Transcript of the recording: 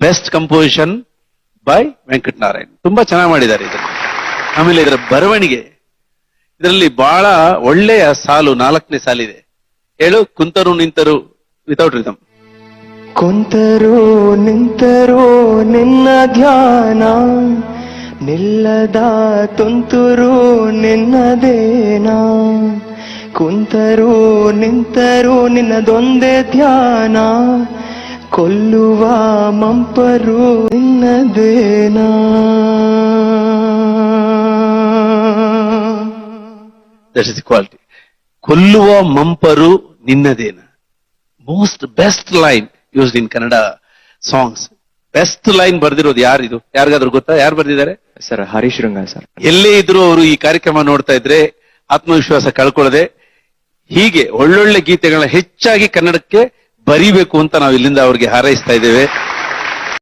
Best composition by Venkatanarayan ತುಂಬಾ ಚೆನ್ನಾಗಿ ಮಾಡಿದ್ದಾರೆ ಇದನ್ನು. ಆಮೇಲೆ ಇದರ ಬರವಣಿಗೆ. ಇದರಲ್ಲಿ ಬಹಳ ಒಳ್ಳೆಯ ಸಾಲು, ನಾಲ್ಕನೇ ಸಾಲಿದೆ. ಹೇಳು, ಕುಂತರು ನಿಂತರು ವಿತೌಟ್ ರಿದಮ್ ಕುಂತರು ನಿಂತರು ನಿನ್ನ ಧ್ಯಾನ, ನಿಲ್ಲದ ತುಂತುರು ನಿನ್ನದೇನ ಕುಂತರು ನಿಂತರು ನಿನ್ನದೊಂದೇ ಧ್ಯಾನ ಕೊಲ್ಲುವ ಮಂಪರು ನಿನ್ನದೇನಾ ದಟ್ ಇಸ್ ಕ್ವಾಲಿಟಿ ಕೊಲ್ಲುವ ಮಂಪರು ನಿನ್ನದೇನ? Most best line used in Kannada songs best line ಬರ್ದಿರೋದು ಯಾರಿದು ಯಾರಿಗಾದ್ರೂ ಗೊತ್ತಾ? ಯಾರು ಬರ್ದಿದ್ದಾರೆ? Sir Harish Ranga sir. ಎಲ್ಲೇ ಇದ್ರು ಅವರು ಈ ಕಾರ್ಯಕ್ರಮ ನೋಡ್ತಾ ಇದ್ರೆ ಆತ್ಮವಿಶ್ವಾಸ ಕಳ್ಕೊಳ್ಳದೆ ಹೀಗೆ ಒಳ್ಳೊಳ್ಳೆ ಗೀತೆಗಳನ್ನ ಹೆಚ್ಚಾಗಿ ಕನ್ನಡಕ್ಕೆ ಬರಿಬೇಕು ಅಂತ ನಾವು ಇಲ್ಲಿಂದ ಅವ್ರಿಗೆ ಹಾರೈಸ್ತಾ ಇದ್ದೇವೆ.